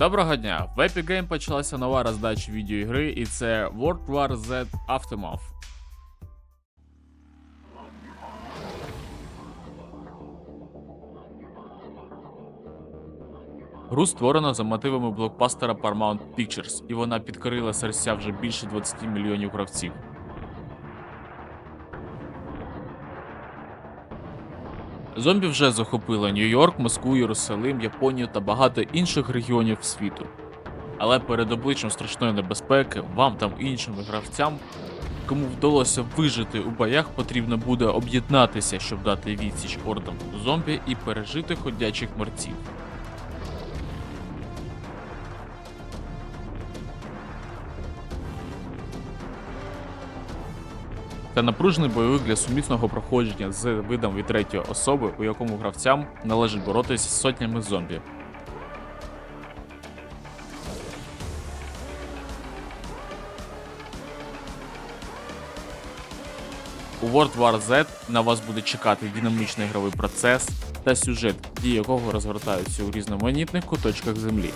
Доброго дня! В Epic Game почалася нова роздача відеоігри, і це World War Z Aftermath. Гру створено за мотивами блокбастера Paramount Pictures, і вона підкорила серця вже більше 20 мільйонів гравців. Зомбі вже захопили Нью-Йорк, Москву, Єрусалим, Японію та багато інших регіонів світу. Але перед обличчям страшної небезпеки вам та іншим гравцям, кому вдалося вижити у боях, потрібно буде об'єднатися, щоб дати відсіч ордам зомбі і пережити ходячих мерців. Та напружений бойовик для сумісного проходження з видом від третьої особи, у якому гравцям належить боротися з сотнями зомбі. У World War Z на вас буде чекати динамічний ігровий процес та сюжет, дії якого розгортаються у різноманітних куточках землі.